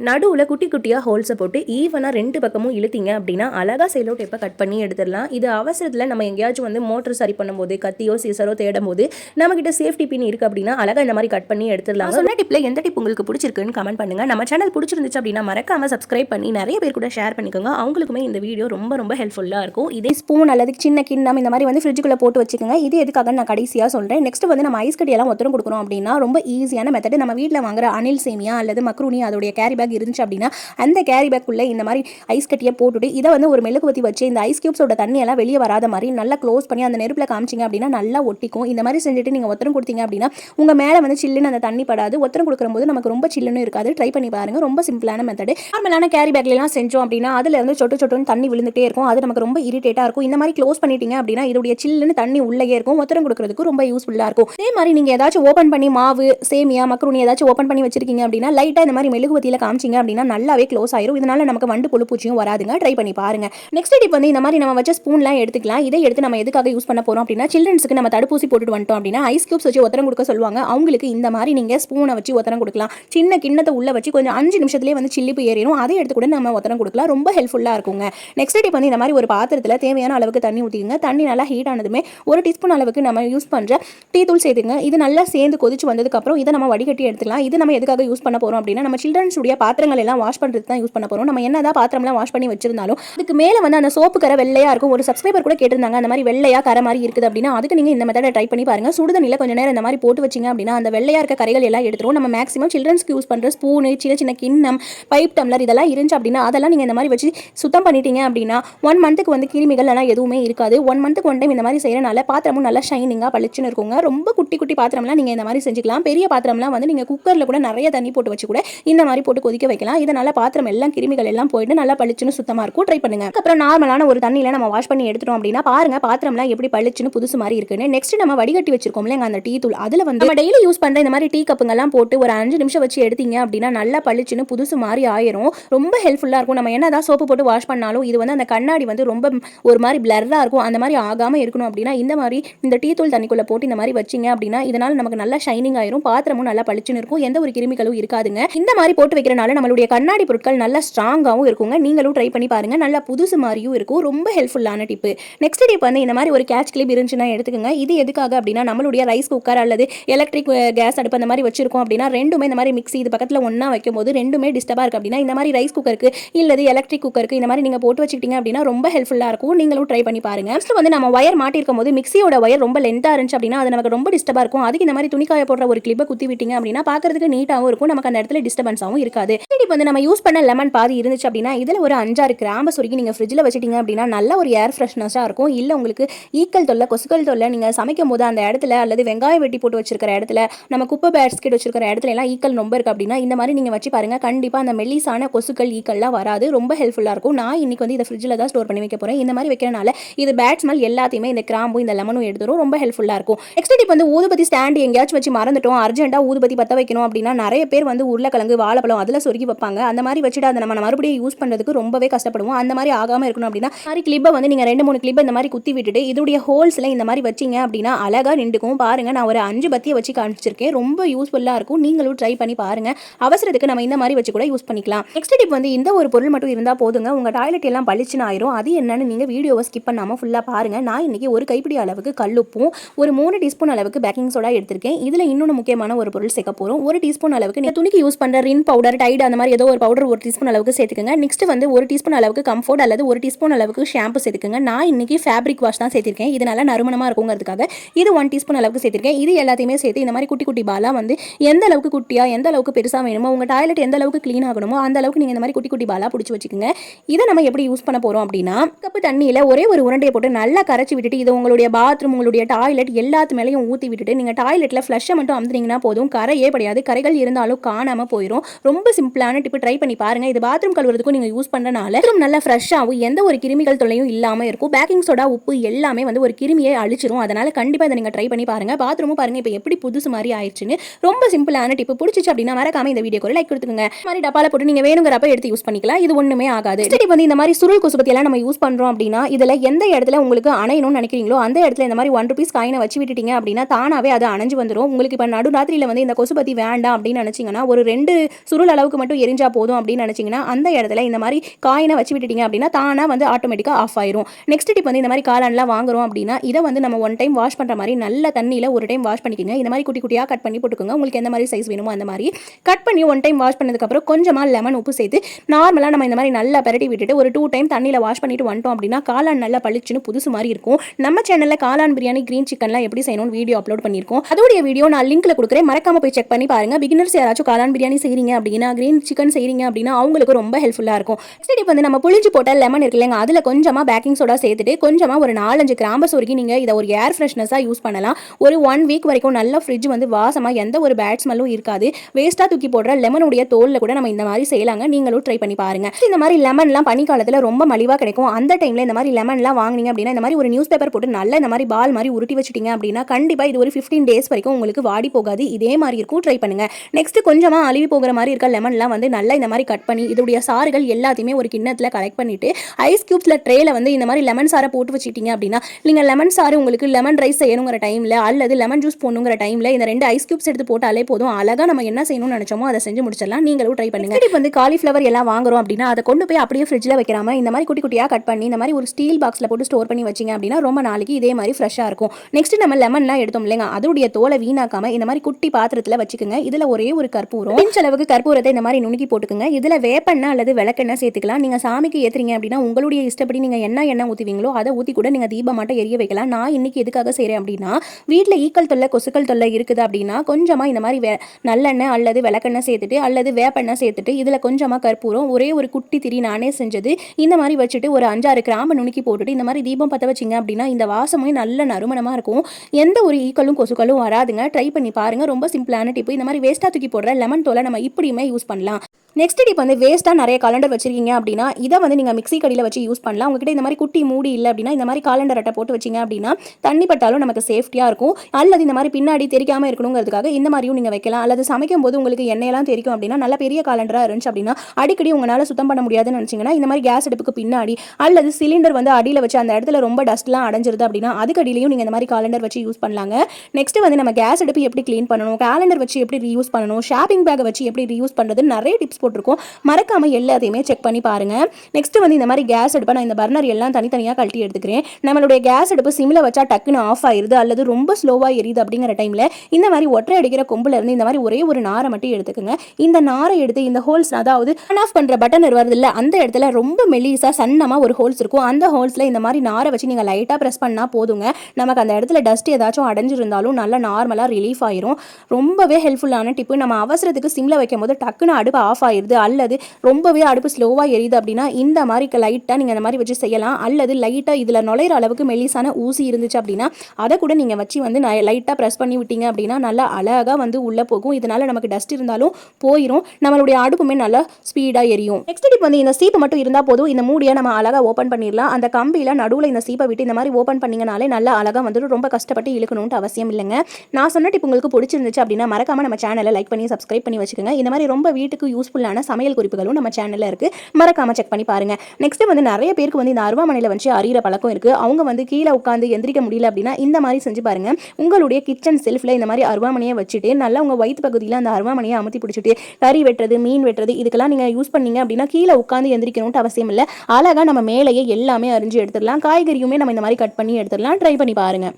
நடுவில் குட்டி குட்டியாக ஹோல்ஸை போட்டு ஈவனாக ரெண்டு பக்கமும் இழுத்திங்க அப்படின்னா அழகாக செலோ டேப்பை கட் பண்ணி எடுத்துடலாம். இது அவசரத்தில் நம்ம எங்கேயாச்சும் வந்து மோட்டர் சரி பண்ணும்போது கத்தியோ சீசரோ தேடும் போது நம்மக்கிட்ட சேஃப்டி பின் இருக்குது அப்படின்னா அழகாக இந்த மாதிரி கட் பண்ணி எடுத்துடலாம் சொன்ன டிப்பில் எந்த டிப் உங்களுக்கு பிடிச்சிருக்குன்னு கமெண்ட் பண்ணுங்க. நம்ம சேனல் பிடிச்சிருந்துச்சு அப்படின்னா மறக்காம சப்ஸ்கிரைப் பண்ணி நிறைய பேர் கூட ஷேர் பண்ணிக்கோங்க. அவங்களுக்குமே இந்த வீடியோ ரொம்ப ரொம்ப ஹெல்ப்ஃபுல்லாக இருக்கும். இதே ஸ்பூன் அல்லது சின்ன கிண்ணம் இந்த மாதிரி வந்து ஃப்ரிட்ஜுக்குள்ளே போட்டு வச்சுக்கோங்க. இது எதுக்காக நான் கடைசியாக சொல்கிறேன் நெக்ஸ்ட் வந்து நம்ம ஐஸ் கட்டியெல்லாம் ஒத்தரம் கொடுக்குறோம் அப்படின்னா ரொம்ப ஈஸியான மெத்தட் நம்ம வீட்டில் வாங்குற அனில் சேமியா அல்லது மக்ரூனி அதோடைய கேரி பேக் இருந்துச்சு அப்படின்னா அந்த கேரி பேக்குள்ளே இந்த மாதிரி ஐஸ் கட்டியை போட்டுட்டு இதை வந்து ஒரு மெழுகுவத்தி வச்சு இந்த ஐஸ் கியூப்ஸோட தண்ணியெல்லாம் வெளியே வராத மாதிரி நல்லா க்ளோஸ் பண்ணி அந்த நெருப்பில் காமிச்சிங்க அப்படின்னா நல்லா ஒட்டிக்கும். இந்த மாதிரி செஞ்சுட்டு நீங்கள் ஒத்தரம் கொடுத்தீங்க அப்படின்னா உங்கள் மேலே வந்து சில்லுன்னு அந்த தண்ணி படாது. ஒத்தரம் கொடுக்கும்போது நமக்கு ரொம்ப சில்லுன்னு இருக்காது. ட்ரை பண்ணி பாருங்க. ரொம்ப சிம்பிளான மெத்தடு நார்மலான கேரி பேக்லாம் செஞ்சோம் அப்படின்னா அதில் வந்து சொட்டு சொட்டுன்னு தண்ணி விழுந்துட்டே இருக்கும். அது நமக்கு ரொம்ப இரிட்டேட்டாக இருக்கும். இந்த மாதிரி க்ளோஸ் பண்ணிட்டீங்க அப்படின்னா இதோடைய சில்லுன்னு தண்ணி உள்ளே இருக்கும். ஒத்தரம் கொடுக்கறதுக்கு ரொம்ப யூஸ்ஃபுல்லாக இருக்கும். அதே மாதிரி நீங்கள் ஏதாச்சும் ஓப்பன் பண்ணி மாவு சேமியா மக்ரூனி ஏதாச்சும் ஓப்பன் பண்ணி வச்சிருக்கீங்க அப்படின்னா லைட்டாக இந்த மாதிரி மெழுகுவத்தியில் காமிச்சு காமிச்சிங்க அப்படின்னா நல்லாவே க்ளோஸ் ஆயிரும். இதனால நமக்கு வண்டு புழு பூச்சியும் வராதுங்க. ட்ரை பண்ணி பாருங்க. நெக்ஸ்ட் டிப் வந்து இந்த மாதிரி நம்ம வச்ச ஸ்பூன்லாம் எடுத்துக்கலாம். இதை எடுத்து நம்ம எதுக்காக யூஸ் பண்ண போறோம் அப்படின்னா சில்ட்ரன்ஸ்க்கு நம்ம தடுப்பூசி போட்டுட்டு வந்துட்டோம் அப்படின்னா ஐஸ் கியூப்ஸ் வச்சு ஒத்தரம் கொடுக்க சொல்லுவாங்க. அவங்களுக்கு இந்த மாதிரி நீங்க ஸ்பூனை வச்சு ஒத்தரம் கொடுக்கலாம். சின்ன கிண்ணத்தை உள்ள வச்சு கொஞ்சம் அஞ்சு நிமிஷத்துலேயே வந்து சில்லிப்பு ஏறிடும் அதை எடுத்து கூட நம்ம ஒத்தரம் கொடுக்கலாம். ரொம்ப ஹெல்ப்ஃபுல்லாக இருக்குங்க. நெக்ஸ்ட் டிப் வந்து இந்த மாதிரி ஒரு பாத்திரத்தில் தேவையான அளவுக்கு தண்ணி ஊற்றிங்க தண்ணி நல்லா ஹீட் ஆனதுமே ஒரு டீஸ்பூன் அளவுக்கு நம்ம யூஸ் பண்ணுற டீ தூள் சேர்த்துங்க இது நல்லா சேர்ந்து கொதிச்சு வந்ததுக்கப்புறம் இதை நம்ம வடிகட்டி எடுத்துக்கலாம். இது நம்ம எதுக்காக யூஸ் பண்ண போகிறோம் அப்படின்னா நம்ம சில்ட்ரன்ஸ் உடைய பாத்திரங்கள் எல்லாம் வாஷ் பண்ணுறது தான் யூஸ் பண்ண போகிறோம் நம்ம என்னதான் பாத்திரம்லாம் வாஷ் பண்ணி வச்சிருந்தாலும் அதுக்கு மேலே வந்து அந்த சோப்பு கரை வெள்ளையாக இருக்கும். ஒரு சப்ஸ்கிரைபர் கூட கேட்டிருந்தாங்க அந்த மாதிரி வெள்ளையாக கரை மாதிரி இருக்குது அப்படின்னா அதுக்கு நீங்கள் இந்த மெத்தடை ட்ரை பண்ணி பாருங்க. சுடுதண்ணில கொஞ்சம் நேரம் இந்த மாதிரி போட்டு வச்சிங்க அப்படின்னா அந்த வெள்ளையாக இருக்க கரைகள் எல்லாம் எடுத்துரும். நம்ம மேக்ஸிமம் சில்ட்ரன்ஸ்க்கு யூஸ் பண்ணுற ஸ்பூனு சின்ன சின்ன கிண்ணம் பைப் டம்ளர் இதெல்லாம் இருந்துச்சு அப்படின்னா அதெல்லாம் நீங்கள் இந்த மாதிரி வச்சு சுத்தம் பண்ணிட்டீங்க அப்படின்னா ஒன் மந்த்துக்கு வந்து கிருமிகள் எல்லாம் எதுவுமே இருக்காது. ஒன் மந்த்துக்கு ஒன் டைம் இந்த மாதிரி செய்யறனால பாத்திரமும் நல்லா ஷைனிங்காக பளிச்சுன்னு இருக்குங்க. ரொம்ப குட்டி குட்டி பாத்திரம்லாம் நீங்கள் இந்த மாதிரி செஞ்சுக்கலாம். பெரிய பாத்திரம்லாம் வந்து நீங்கள் குக்கரில் கூட நிறைய தண்ணி போட்டு வச்சு கூட இந்த மாதிரி போட்டு கொதிக்க வைக்கலாம். இதனால் பாத்திரம் எல்லாம் கிருமிகள் எல்லாம் போயிட்டு நல்லா பளிச்சுன்னு சுத்தமாக இருக்கும். ட்ரை பண்ணுங்க. அப்புறம் நார்மலான ஒரு தண்ணியில் நம்ம வாஷ் பண்ணி எடுத்துட்டோம் அப்படின்னா பாருங்க பாத்திரம்லாம் எப்படி பளிச்சுன்னு புதுசு மாதிரி இருக்குன்னு. நெக்ஸ்ட் நம்ம வடிகட்டி வச்சிருக்கோம்ல அந்த டீ தூள். அதில் வந்து நம்ம டெய்லி யூஸ் பண்ணுற இந்த மாதிரி டீ கப்புங்கெல்லாம் போட்டு ஒரு அஞ்சு நிமிஷம் வச்சு எடுத்தீங்க அப்படின்னா நல்லா பளிச்சுன்னு புதுசு மாதிரி ஆயிரும். ரொம்ப ஹெல்ப்ஃபுல்லாக இருக்கும். நம்ம என்னதான் சோப்பு போட்டு வாஷ் பண்ணாலும் இது வந்து அந்த கண்ணாடி வந்து ரொம்ப ஒரு மாதிரி பிளர்ராக இருக்கும். அந்த மாதிரி ஆகாமல் இருக்கணும் அப்படின்னா இந்த மாதிரி இந்த டீ தூள் தண்ணிக்குள்ளே போட்டு இந்த மாதிரி வச்சிங்க அப்படின்னா இதனால் நமக்கு நல்லா ஷைனிங் ஆயிரும். பாத்திரமும் நல்லா பளிச்சுன்னு இருக்கும். எந்த ஒரு கிருமிகளும் இருக்காதுங்க. இந்த மாதிரி போட்டு அதனால் நம்மளுடைய கண்ணாடி பொருட்கள் நல்லா ஸ்ட்ராங்காகவும் இருக்குங்க. நீங்களும் ட்ரை பண்ணி பாருங்க. நல்லா புதுசு மாதிரியும் இருக்கும். ரொம்ப ஹெல்ப்ஃபுல்லான டிப்பு நெக்ஸ்ட் டிப் வந்து இந்த மாதிரி ஒரு கேட்ச் கிளிப் இருந்துச்சுன்னா எடுத்துக்கோங்க. இது எதுக்காக அப்படின்னா நம்மளுடைய ரைஸ் குக்கர் அல்லது எலக்ட்ரிக் கேஸ் அடுப்பு அந்த மாதிரி வச்சிருக்கோம் அப்படின்னா ரெண்டுமே இந்த மாதிரி மிக்ஸி இது பக்கத்தில் ஒன்றா வைக்கும் போது ரெண்டுமே டிஸ்டர்பாக இருக்குது அப்படின்னா இந்த மாதிரி ரைஸ் குக்கருக்கு இல்லது எலக்ட்ரிக் குக்கருக்கு இந்த மாதிரி நீங்கள் போட்டு வச்சுக்கிட்டீங்க அப்படின்னா ரொம்ப ஹெல்ப்ஃபுல்லாக இருக்கும். நீங்களும் ட்ரை பண்ணி பாருங்கள் நெக்ஸ்ட் வந்து நம்ம ஒயர் மாட்டிருக்கும் போது மிக்சியோட ஒயர் ரொம்ப லென்த்தாக இருந்துச்சு அப்படின்னா அது நமக்கு ரொம்ப டிஸ்டர்பாக இருக்கும். அதுக்கு இந்த மாதிரி துணிக்காய போடுற ஒரு கிளிப்பை குத்தி விட்டீங்க அப்படின்னா பார்க்கறதுக்கு நீட்டாகவும் இருக்கும். நமக்கு அந்த இடத்துல டிஸ்டர்பன்ஸாகவும் இருக்காது. இப்போ வந்து நம்ம யூஸ் பண்ண லெமன் பாதி இருந்துச்சு அப்படின்னா இதில் ஒரு அஞ்சாறு கிராம்பை சுருக்கி நீங்கள் ஃப்ரிட்ஜில் வச்சிட்டிங்க அப்படின்னா நல்ல ஒரு ஏர் ஃப்ரெஷ்னஸாக இருக்கும். இல்லை உங்களுக்கு ஈக்கல் தொல்லை கொசுக்கள் தொல்லை நீங்கள் சமைக்கும் போது அந்த இடத்துல அல்லது வெங்காயம் வெட்டி போட்டு வச்சிருக்கிற இடத்துல நம்ம குப்பை பேஸ்கெட் வச்சிருக்கிற இடத்துல எல்லாம் ஈக்கல் ரொம்ப இருக்கு அப்படின்னா இந்த மாதிரி நீங்கள் வச்சு பாருங்க. கண்டிப்பாக அந்த மெல்லிசான கொசுக்கள் ஈக்கல்லாம் வராது. ரொம்ப ஹெல்ப்ஃபுல்லாக இருக்கும். நான் இன்னைக்கு வந்து இதை ஃப்ரிட்ஜில் தான் ஸ்டோர் பண்ணி வைக்க போகிறேன் இந்த மாதிரி வைக்கிறனால இது பேட் ஸ்மெல் எல்லாத்தையுமே இந்த கிராம்பும் இந்த லெமனும் எடுத்துரும். ரொம்ப ஹெல்ப்ஃபுல்லாக இருக்கும். நெக்ஸ்ட் டிப் வந்து ஊதுபத்தி ஸ்டாண்ட் எங்கேயாச்சும் வச்சு மறந்துட்டோம். அர்ஜென்ட்டாக ஊதுபத்தி பற்ற வைக்கணும் அப்படின்னா நிறைய பேர் வந்து உருளைக்கிழங்கு வாழைப்பழம் அதில் சொருகி வைப்பாங்க. அந்த மாதிரி வச்சுட்டு அதை நம்ம மறுபடியும் யூஸ் பண்ணுறதுக்கு ரொம்பவே கஷ்டப்படுவோம். அந்த மாதிரி ஆகாமல் இருக்கணும் அப்படின்னா மாதிரி கிளிப்பை வந்து நீங்கள் ரெண்டு மூணு கிளிப்பை இந்த மாதிரி குத்தி விட்டுட்டு இதோடைய ஹோல்ஸில் இந்த மாதிரி வச்சிங்க அப்படின்னா அழகாக நின்றுக்கும். பாருங்கள் நான் ஒரு அஞ்சு பத்தியை வச்சு காமிச்சிருக்கேன். ரொம்ப யூஸ்ஃபுல்லாக இருக்கும். நீங்களும் ட்ரை பண்ணி பாருங்கள் அவசரத்துக்கு நம்ம இந்த மாதிரி வச்சு கூட யூஸ் பண்ணிக்கலாம். நெக்ஸ்ட் டிப் வந்து இந்த ஒரு பொருள் மட்டும் இருந்தால் போதுங்க. உங்கள் டாய்லெட் எல்லாம் பளிச்சுன்னு ஆயிரும். அது என்னன்னு நீங்கள் வீடியோவை ஸ்கிப் பண்ணாமல் ஃபுல்லாக பாருங்கள் நான் இன்றைக்கி ஒரு கைப்பிடி அளவுக்கு கல்லுப்பும் ஒரு மூணு டீஸ்பூன் அளவுக்கு பேக்கிங் சோடா எடுத்திருக்கேன். இதில் இன்னொன்று முக்கியமான ஒரு பொருள் சேர்க்க போகிறோம் ஒரு டீஸ்பூன் அளவுக்கு நீங்கள் துணிக்கு யூஸ் பண்ணுற ரின் பவுடர் டைடு அந்த மாதிரி ஏதோ ஒரு பவுடர் ஒரு டீஸ்பூன் அளவுக்கு சேர்த்துக்கோங்க. நெக்ஸ்ட் வந்து ஒரு டீஸ்பூன் அளவுக்கு கம்ஃபோர்ட் அல்லது ஒரு டீஸ்பூன் அளவுக்கு ஷாம்பு சேர்த்துக்கோங்க. நான் இன்னைக்கு ஃபேப்ரிக் வாஷ் தான் சேர்த்திருக்கேன். இது நல்லா நறுமணமாக இருக்குங்கிறதுக்காக இது ஒன் டீஸ்பூன் அளவுக்கு சேர்த்திருக்கேன். இது எல்லாத்தையுமே சேர்த்து இந்த மாதிரி குட்டி குட்டி பாலாக வந்து எந்த அளவுக்கு குட்டியா எந்த அளவுக்கு பெருசாக வேணுமோ உங்கள் டாய்லெட் எந்த அளவுக்கு க்ளீன் ஆகணுமோ அந்த அளவுக்கு நீங்கள் இந்த மாதிரி குட்டி குட்டி பாலாக பிடிச்சி வச்சுக்கோங்க. இதை நம்ம எப்படி யூஸ் பண்ண போகிறோம் அப்படின்னா கப்பு தண்ணியில் ஒரே ஒரு உருண்டையை போட்டு நல்லா கரைச்சி விட்டுட்டு இது உங்களுடைய பாத்ரூம் உங்களுடைய டாய்லெட் எல்லாத்து மேலேயும் ஊற்றி விட்டுட்டு நீங்கள் டாய்லெட்டில் ஃப்ளஷை மட்டும் அமுத்துனீங்கன்னா போதும். கரையே படையாது. கரைகள் இருந்தாலும் காணாமல் போயிடும் ரொம்ப சிம்பிளான டிப்பு ட்ரை பண்ணி பாருங்க. இது பாத்ரூம் கழுவுறதுக்கும் நீங்கள் யூஸ் பண்ணுறனால bathroom நல்லா ஃப்ரெஷ்ஷாகவும் எந்த ஒரு கிருமிகள் தொல்லையும் இல்லாமல் இருக்கும். பேக்கிங் சோடா உப்பு எல்லாமே வந்து ஒரு கிருமியை அழிச்சிரும். அதனால கண்டிப்பாக இதை நீங்கள் ட்ரை பண்ணி பாருங்க. பாத்ரூமும் பாருங்க இப்போ எப்படி புதுசு மாதிரி ஆயிடுச்சுன்னு. ரொம்ப சிம்பிளான டிப்பு. பிடிச்சிச்சு அப்படின்னா மறக்காம இந்த வீடியோக்கு லைக் கொடுத்துங்க இந்த மாதிரி டப்பால போட்டு நீங்கள் வேணுங்கிறப்ப எடுத்து யூஸ் பண்ணிக்கலாம். இது ஒன்றுமே ஆகாது. சரி வந்து இந்த மாதிரி சுருள் கொசுபத்தி எல்லாம் நம்ம யூஸ் பண்ணுறோம் அப்படின்னா இதில் எந்த இடத்துல உங்களுக்கு அணையணும்னு நினைக்கிறீங்களோ அந்த இடத்துல இந்த மாதிரி ஒன் ருபீஸ் காயினை வச்சு விட்டுட்டீங்க அப்படின்னா தானாவே அது அணைஞ்சு வந்துடும் உங்களுக்கு இப்போ நடுராத்திரியில் வந்து இந்த கொசுபத்தி வேண்டாம் அப்படின்னு நினச்சிங்கன்னா ஒரு ரெண்டு சுருள் அளவுக்கு மட்டும் எரிஞ்சா போதும் அப்படின்னு நினச்சிங்கன்னா அந்த இடத்துல இந்த மாதிரி காயினை வச்சு விட்டுட்டீங்க அப்படின்னா தானாக வந்து ஆட்டோமேட்டிக்காக ஆஃப் ஆயிரும். நெக்ஸ்ட் டிப் வந்து இந்த மாதிரி காளான்லாம் வாங்குறோம் அப்படின்னா இதை வந்து நம்ம ஒன் டைம் வாஷ் பண்ணுற மாதிரி நல்ல தண்ணியில் ஒரு டைம் வாஷ் பண்ணிக்கோங்க. இந்த மாதிரி குட்டி குட்டியாக கட் பண்ணி போட்டுக்கோங்க. உங்களுக்கு எந்த மாதிரி சைஸ் வேணுமோ அந்த மாதிரி. கட் பண்ணி ஒன் டைம் வாஷ் பண்ணதுக்கப்புறம் கொஞ்சமாக லெமன் உப்பு சேர்த்து நார்மலாக நம்ம இந்த மாதிரி நல்லா பரட்டி விட்டுட்டு ஒரு டூ டைம் தண்ணியில் வாஷ் பண்ணிட்டு வந்துட்டோம் அப்படின்னா காளான் நல்லா பளிச்சுன்னு புதுசு மாதிரி இருக்கும். நம்ம சேனலில் காளான் பிரியாணி க்ரீன் சிக்கன்லாம் எப்படி செய்யணும்னு வீடியோ அப்லோட் பண்ணியிருக்கோம். அதோடைய வீடியோ நான் லிங்க்கில் கொடுக்குறேன். மறக்காம போய் செக் பண்ணி பாருங்க. பிகினர்ஸ் யாராச்சும் காளான் பிரியாணி செய்கிறீங்க அப்படின்னா கிரீன் சிக்கன் செய்கிறீங்க அப்படின்னா அவங்களுக்கு ரொம்ப ஹெல்ப்ஃபுல்லாக இருக்கும். சரி இப்போ வந்து நம்ம புளிஞ்சு போட்டால் லெமன் இருக்கு இல்லைங்க அதில் கொஞ்சமாக பேக்கிங் சோடா சேர்த்துட்டு கொஞ்சமாக ஒரு நாலஞ்சு கிராம்பு சொருக்கி நீங்கள் இதை ஒரு ஏர் ஃப்ரெஷ்னஸாக யூஸ் பண்ணலாம். ஒரு ஒன் வீக் வரைக்கும் நல்ல ஃப்ரிட்ஜ் வந்து வாசமாக எந்த ஒரு பேட் ஸ்மெல்லும் இருக்காது. வேஸ்ட்டாக தூக்கி போடுற லெமனுடைய தோலில் கூட நம்ம இந்த மாதிரி செய்யலாங்க. நீங்களும் ட்ரை பண்ணி பாருங்கள் இந்த மாதிரி லெமன்லாம் பனிக்காலத்தில் ரொம்ப மலிவாக கிடைக்கும். அந்த டைமில் இந்த மாதிரி லெமன்லாம் வாங்குனீங்க அப்படின்னா இந்த மாதிரி ஒரு நியூஸ் பேப்பர் போட்டு நல்ல இந்த மாதிரி பால் மாதிரி உருட்டி வச்சிட்டீங்க அப்படின்னா கண்டிப்பாக இது ஒரு ஃபிஃப்டீன் டேஸ் வரைக்கும் உங்களுக்கு வாடி போகாது. இதே மாதிரி இருக்கும். ட்ரை பண்ணுங்க. நெக்ஸ்ட் கொஞ்சமாக அழுவி போகிற மாதிரி இருக்க லெமன்லாம் வந்து நல்லா இந்த மாதிரி கட் பண்ணி இதோடைய சாறுகள் எல்லாத்தையுமே ஒரு கிண்ணத்தில் கலெக்ட் பண்ணிவிட்டு ஐஸ் க்யூப்ஸில் ட்ரேயில் வந்து இந்த மாதிரி லெமன் சாரை போட்டு வச்சுட்டீங்க அப்படின்னா நீங்கள் லெமன் சாறு உங்களுக்கு லெமன் ரைஸ் செய்யணுங்கிற டைமில் அல்லது லெமன் ஜூஸ் போடணுங்கிற டைமில் இந்த ரெண்டு ஐஸ் க்யூப்ஸ் எடுத்து போட்டாலே போதும். அழகாக நம்ம என்ன செய்யணும்னு நினச்சோமோ அதை செஞ்சு முடிச்சிடலாம். நீங்களும் ட்ரை பண்ணுங்க. இப்போ வந்து காலிஃப்ளவர் எல்லாம் வாங்குறோம் அப்படின்னா அதை கொண்டு போய் அப்படியே ஃப்ரிட்ஜில் வைக்கிறாம இந்த மாதிரி குட்டி குட்டியாக கட் பண்ணி இந்த மாதிரி ஒரு ஸ்டீல் பாக்ஸில் போட்டு ஸ்டோர் பண்ணி வச்சிங்க அப்படின்னா ரொம்ப நாளைக்கு இதே மாதிரி ஃப்ரெஷ்ஷாக இருக்கும். நெக்ஸ்ட் நம்ம லெமன்லாம் எடுத்தோம் இல்லைங்க அதோடைய தோலை வீணாக்காம இந்த மாதிரி குட்டி பாத்திரத்தில் வச்சுக்கோங்க. இதில் ஒரே ஒரு கற்பூரம். பிஞ்ச் அளவுக்கு கற்பூரத்தை இந்த மாதிரி நுணுக்கி போட்டுக்கோங்க. இதில் வேப்பெண்ணெய் அல்லது விளக்கெண்ணெய் சேர்த்துக்கலாம். நீங்கள் சாமிக்கு ஏற்றுறீங்க அப்படின்னா உங்களுடைய இஷ்டப்படி நீங்கள் என்ன எண்ணெய் ஊற்றுவீங்களோ அதை ஊற்றி கூட நீங்கள் தீபம் மட்டும் எரிய வைக்கலாம். நான் இன்றைக்கி எதுக்காக செய்கிறேன் அப்படின்னா வீட்டில் ஈக்கள் தொல்லை கொசுக்கள் தொல்லை இருக்குது அப்படின்னா கொஞ்சமாக இந்த மாதிரி வே நல்லெண்ணெய் அல்லது விளக்கெண்ணெய் சேர்த்துட்டு அல்லது வேப்பெண்ணெய் சேர்த்துட்டு இதில் கொஞ்சமாக கற்பூரம் ஒரே ஒரு குட்டி திரி நானே செஞ்சது இந்த மாதிரி வச்சுட்டு ஒரு அஞ்சாறு கிராம்பு நுணுக்கி போட்டுட்டு இந்த மாதிரி தீபம் பற்ற வச்சிங்க அப்படின்னா இந்த வாசமே நல்ல நறுமணமாக இருக்கும். எந்த ஒரு ஈக்களும் கொசுக்களும் வராதுங்க. ட்ரை பண்ணி பாருங்க. ரொம்ப சிம்பிளான டிப்பு. இந்த மாதிரி வேஸ்ட்டாக தூக்கி போடுற லெமன் தோலை நம்ம இப்படியுமே யூஸ் பண்ணலாம். நெக்ஸ்ட் டிப் வந்து வேஸ்ட்டாக நிறைய காலண்டர் வச்சிருக்கீங்க அப்படின்னா இதை வந்து நீங்கள் மிக்ஸி கடையில் வச்சு யூஸ் பண்ணலாம். உங்ககிட்ட இந்த மாதிரி குட்டி மூடி இல்லை அப்படின்னா இந்த மாதிரி காலண்டர் அட்டை போட்டு வச்சிங்க அப்படின்னா தண்ணி பட்டாலும் நமக்கு சேஃப்டியாக இருக்கும். அல்லது இந்த மாதிரி பின்னாடி தெரிக்காமல் இருக்கணுங்கிறதுக்காக இந்த மாதிரியும் நீங்கள் வைக்கலாம். அல்லது சமைக்கும் போது உங்களுக்கு எண்ணெயெல்லாம் தெரிக்கும் அப்படின்னா நல்ல பெரிய காலண்டராக இருந்துச்சு அப்படின்னா அடிக்கடி உங்களால் சுத்தம் பண்ண முடியாதுன்னு நினச்சிங்கன்னா இந்த மாதிரி கேஸ் அடுப்புக்கு பின்னாடி அல்லது சிலிண்டர் வந்து அடியில் வச்சு அந்த இடத்துல ரொம்ப டஸ்ட்லாம் அடைஞ்சிருது அப்படின்னா அதுக்கு அடியிலையும் நீங்கள் இந்த மாதிரி காலண்டர் வச்சு யூஸ் பண்ணலாங்க. நெக்ஸ்ட் வந்து நம்ம கேஸ் அடுப்பு எப்படி க்ளீன் பண்ணணும்? கேலண்டர் வச்சு எப்படி ரீயூஸ் பண்ணணும்? ஷாப்பிங் பேக்கை வச்சு எப்படி ரீயூஸ் பண்ணுறது நிறைய டிப்ஸ் போட்டிருக்கோம். மறக்காம எல்லாத்தையுமே செக் பண்ணி பாருங்க. நெக்ஸ்ட் வந்து இந்த மாதிரி கேஸ் அடுப்பை நான் இந்த பர்னர் எல்லாம் தனித்தனியாக கழட்டி எடுத்துக்கிறேன். நம்மளுடைய கேஸ் அடுப்பு சிம்மில் வச்சா டக்குன்னு ஆஃப் ஆயிருது அல்லது ரொம்ப ஸ்லோவாக எரியுது அப்படிங்கிற டைமில் இந்த மாதிரி ஒற்றை அடிக்கிற கொம்புல இருந்து இந்த மாதிரி ஒரே ஒரு நாரை மட்டும் எடுத்துக்கோங்க. இந்த நாரை எடுத்து இந்த ஹோல்ஸ் அதாவது ஆன் ஆஃப் பண்ணுற பட்டன் வருது இல்லை அந்த இடத்துல ரொம்ப மெலிசா சன்னமாக ஒரு ஹோல்ஸ் இருக்கும். அந்த ஹோல்ஸில் இந்த மாதிரி நாரை வச்சு நீங்கள் லைட்டாக ப்ரெஸ் பண்ணால் போதுங்க. நமக்கு அந்த இடத்துல டஸ்ட் ஏதாச்சும் அடைஞ்சிருந்தாலும் நல்லா நார்மலாக ரிலீஃப் ஆயிரும். ரொம்பவே ஹெல்ப்ஃபுல்லான டிப்பு நம்ம அவசரத்துக்கு சிம்மில் வைக்கும் போது டக்குன்னு அடுப்பு ஆஃப் ஆயிருது அல்லது ரொம்பவே அடுப்பு ஸ்லோவாக எரியுது அப்படின்னா இந்த மாதிரி லைட்டாக நீங்கள் அந்த மாதிரி வச்சு செய்யலாம். அல்லது லைட்டாக இதில் நுழையிற அளவுக்கு மெலிசான ஊசி இருந்துச்சு அப்படின்னா அதை கூட நீங்கள் வச்சு வந்து லைட்டாக ப்ரெஸ் பண்ணி விட்டீங்க அப்படின்னா நல்லா அழகாக வந்து உள்ளே போகும். இதனால நமக்கு டஸ்ட் இருந்தாலும் போயிடும் நம்மளுடைய அடுப்புமே நல்லா ஸ்பீடாக எரியும். நெக்ஸ்ட் டிப் வந்து இந்த சீப்பு மட்டும் இருந்தால் போதும். இந்த மூடியை நம்ம அழகாக ஓப்பன் பண்ணிடலாம். அந்த கம்பியில் நடுவில் இந்த சீப்பை விட்டு இந்த மாதிரி ஓப்பன் பண்ணிங்கனாலே நல்லா அழகாக வந்துட்டு ரொம்ப கஷ்டப்பட்டு இழுக்கணும்னு அவசியம் இல்லைங்க. நான் சொன்ன டிப் உங்களுக்கு பிடிச்சிருந்துச்சு அப்படின்னா மறக்காமல் நம்ம சேனலை லைக் பண்ணி சப்ஸ்கிரைப் பண்ணி வச்சுக்கோங்க. இந்த மாதிரி ரொம்ப வீட்டுக்கு யூஸ்ஃபுல் யூஸ்ஃபுல்லான சமையல் குறிப்புகளும் நம்ம சேனலில் இருக்குது மறக்காம செக் பண்ணி பாருங்க. நெக்ஸ்ட் வந்து நிறைய பேருக்கு வந்து இந்த அருவாமனையில் வந்து அறிகிற பழக்கம் இருக்குது அவங்க வந்து கீழே உட்காந்து எந்திரிக்க முடியல அப்படின்னா இந்த மாதிரி செஞ்சு பாருங்க. உங்களுடைய கிச்சன் செல்ஃபில் இந்த மாதிரி அருவாமனையை வச்சுட்டு நல்லா உங்கள் வயிற்று பகுதியில் அந்த அருவாமனையை அமுத்தி பிடிச்சிட்டு கறி வெட்டுறது மீன் வெட்டுறது இதுக்கெல்லாம் நீங்கள் யூஸ் பண்ணீங்க அப்படின்னா கீழே உட்காந்து எந்திரிக்கணும்ட்டு அவசியம் இல்லை. அழகாக நம்ம மேலேயே எல்லாமே அரிஞ்சு எடுத்துடலாம். காய்கறியுமே நம்ம இந்த மாதிரி கட் பண்ணி எடுத்துடலாம். ட்ரை பண்ணி பாருங்கள்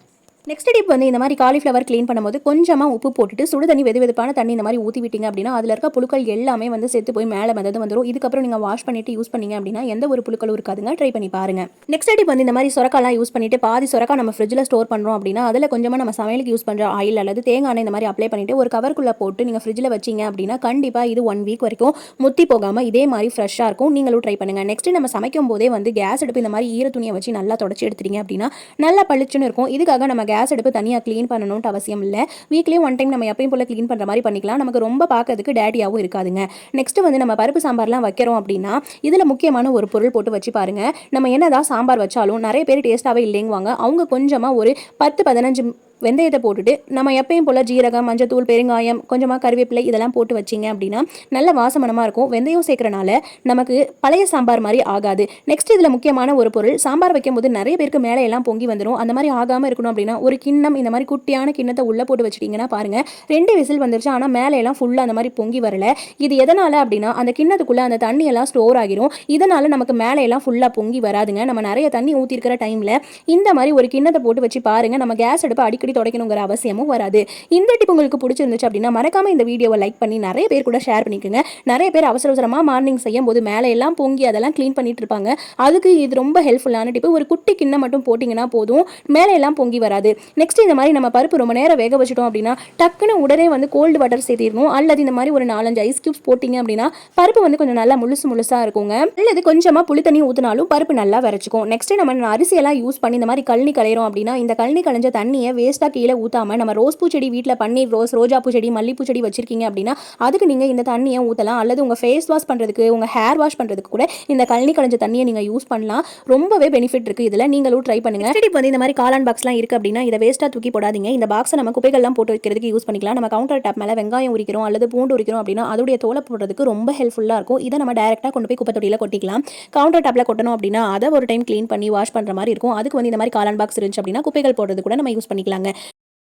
நெக்ஸ்ட் டிப் வந்து இந்த மாதிரி காலிஃப்ளவர் க்ளீன் பண்ணும்போது கொஞ்சமாக உப்பு போட்டுட்டு சுடு தண்ணி வெது வெதுப்பான தண்ணி இந்த மாதிரி ஊற்றி விட்டீங்க அப்படின்னா அதில் இருக்க புழுக்கள் எல்லாமே வந்து செத்து போய் மேலே வந்தது வந்துடும் இதுக்கப்புறம் நீங்கள் வாஷ் பண்ணிட்டு யூஸ் பண்ணீங்க அப்படின்னா எந்த ஒரு புழுக்களும் இருக்காதுங்க. ட்ரை பண்ணி பாருங்க. நெக்ஸ்ட் டிப் வந்து இந்த மாதிரி சுரக்காலாம் யூஸ் பண்ணிட்டு பாதி சொரக்கா நம்ம ஃப்ரிட்ஜில் ஸ்டோர் பண்ணுறோம் அப்படின்னா அதில் கொஞ்சமாக நம்ம சமையலுக்கு யூஸ் பண்ணுற ஆயில் அல்லது தேங்காய் இந்த மாதிரி அப்ளை பண்ணிட்டு ஒரு கவருக்குள்ளே போட்டு நீங்கள் ஃப்ரிட்ஜில் வச்சீங்க அப்படின்னா கண்டிப்பாக இது ஒன் வீக் வரைக்கும் முத்தி போகாமல் இதே மாதிரி ஃப்ரெஷ்ஷாக இருக்கும். நீங்களும் ட்ரை பண்ணுங்கள் நெக்ஸ்ட் நம்ம சமைக்கும் போதே வந்து கேஸ் அடுப்பு இந்த மாதிரி ஈர துணியை வச்சு நல்லா தொடச்சி எடுத்துட்டீங்க அப்படின்னா நல்லா பளிச்சுன்னு இருக்கும். இதுக்காக நம்ம கேஸ் அடுப்பு தனியாக க்ளீன் பண்ணணும்ட்டு அவசியம் இல்லை. வீக்லி ஒன் டைம் நம்ம எப்பயும் போல் க்ளீன் பண்ணுற மாதிரி பண்ணிக்கலாம். நமக்கு ரொம்ப பார்க்கறதுக்கு டேடியாகவும் இருக்காதுங்க. நெக்ஸ்ட்டு வந்து நம்ம பருப்பு சாம்பார்லாம் வைக்கிறோம் அப்படின்னா இதில் முக்கியமான ஒரு பொருள் போட்டு வச்சு பாருங்க. நம்ம என்னதான் சாம்பார் வச்சாலும் நிறைய பேர் டேஸ்ட்டாகவே இல்லைங்குவாங்க. அவங்க கொஞ்சமாக ஒரு பத்து பதினஞ்சு வெந்தயத்தை போட்டுட்டு நம்ம எப்பயும் போல் ஜீரகம் மஞ்சத்தூள் பெருங்காயம் கொஞ்சமாக கருவேப்பிலை இதெல்லாம் போட்டு வச்சிங்க அப்படின்னா நல்ல வாசமனமாக இருக்கும். வெந்தயம் சேர்க்கறனால நமக்கு பழைய சாம்பார் மாதிரி ஆகாது. நெக்ஸ்ட் இதில் முக்கியமான ஒரு பொருள் சாம்பார் வைக்கும் போது நிறைய பேருக்கு மேலே எல்லாம் பொங்கி வந்துடும் அந்த மாதிரி ஆகாமல் இருக்கணும் அப்படின்னா ஒரு கிண்ணம் இந்த மாதிரி குட்டியான கிண்ணத்தை உள்ளே போட்டு வச்சிட்டிங்கன்னா பாருங்கள் ரெண்டு விசில் வந்துருச்சு. ஆனால் மேலே எல்லாம் ஃபுல்லாக அந்த மாதிரி பொங்கி வரல. இது எதனால் அப்படின்னா அந்த கிண்ணத்துக்குள்ளே அந்த தண்ணி எல்லாம் ஸ்டோர் ஆகிரும். இதனால் நமக்கு மேலே எல்லாம் ஃபுல்லாக பொங்கி வராதுங்க. நம்ம நிறைய தண்ணி ஊற்றிருக்கிற டைமில் இந்த மாதிரி ஒரு கிண்ணத்தை போட்டு வச்சு பாருங்கள் நம்ம கேஸ் அடுப்பு அடிக்கடி துடைக்கணுங்கிற அவசியமும் வராது. இந்த டிப் உங்களுக்கு பிடிச்சிருந்துச்சு அப்படின்னா மறக்காம இந்த வீடியோவை லைக் பண்ணி நிறைய பேர் கூட ஷேர் பண்ணிக்கோங்க. நிறைய பேர் அவசர அவசரமாக மார்னிங் செய்யும் போது மேலே எல்லாம் பொங்கி அதெல்லாம் க்ளீன் பண்ணிட்டு இருப்பாங்க. அதுக்கு இது ரொம்ப ஹெல்ப்ஃபுல்லான டிப்பு ஒரு குட்டி கிண்ணம் மட்டும் போட்டிங்கன்னா போதும். மேலே எல்லாம் பொங்கி வராது. நெக்ஸ்ட் இந்த மாதிரி நம்ம பருப்பு ரொம்ப நேரம் வேக வச்சிட்டோம் அப்படின்னா டக்குன்னு உடனே வந்து கோல்டு வாட்டர் சேர்த்திடணும். அல்லது இந்த மாதிரி ஒரு நாலஞ்சு ஐஸ் கியூப்ஸ் போட்டிங்க அப்படின்னா பருப்பு வந்து கொஞ்சம் நல்லா முழுசு முழுசாக இருக்குங்க. அல்லது கொஞ்சமாக புளி தண்ணி ஊற்றினாலும் பருப்பு நல்லா வரைச்சிக்கும். நெக்ஸ்ட் நம்ம அரிசியெல்லாம் யூஸ் பண்ணி இந்த மாதிரி கழனி கலையிறோம் அப்படின்னா இந்த கழனி கலைஞ்ச தண்ணியை வேஸ்ட் வேஸ்ட்டாக கீழே ஊற்றாம நம்ம ரோஸ் பூ செடி வீட்டில் பன்னீர் ரோஸ் ரோஜா பூ செடி மல்லிப்பூ செடி வச்சிருக்கீங்க அப்படின்னா அதுக்கு நீங்கள் இந்த தண்ணியை ஊற்றலாம் அல்லது உங்கள் ஃபேஸ் வாஷ் பண்ணுறதுக்கு உங்கள் ஹேர் வாஷ் பண்ணுறதுக்கு கூட இந்த கழனி கலைஞ்ச தண்ணியை நீங்கள் யூஸ் பண்ணலாம். ரொம்பவே பெனிஃபிட் இருக்குது இதில். நீங்களும் ட்ரை பண்ணுங்க. செடி வந்து இந்த மாதிரி காளான் பாக்ஸ்லாம் இருக்குது அப்படின்னா இதை வேஸ்ட்டாக தூக்கி போடாதீங்க. இந்த பாக்ஸை நம்ம குப்பைகள்லாம் போட்டு வைக்கிறதுக்கு யூஸ் பண்ணிக்கலாம். நம்ம கவுண்டர் டாப் மேலே வெங்காயம் உரிக்கிறோம் அல்லது பூண்டு உரிக்கிறோம் அப்படின்னா அதோடைய தோலை போடுறதுக்கு ரொம்ப ஹெல்ப்ஃபுல்லாக இருக்கும். இதை நம்ம டேரெக்டாக கொண்டு போய் குப்பை தொட்டியில் கொட்டிக்கலாம். கவுண்டர் டாப்பில் கொட்டணும் அப்படின்னா அதை ஒரு டைம் க்ளீன் பண்ணி வாஷ் பண்ணுற மாதிரி இருக்கும். அதுக்கு வந்து இந்த மாதிரி காளான் பாக்ஸ் இருந்துச்சு அப்படின்னா குப்பைகள் போடுறது கூட நம்ம யூஸ் பண்ணிக்கலாம் 呢？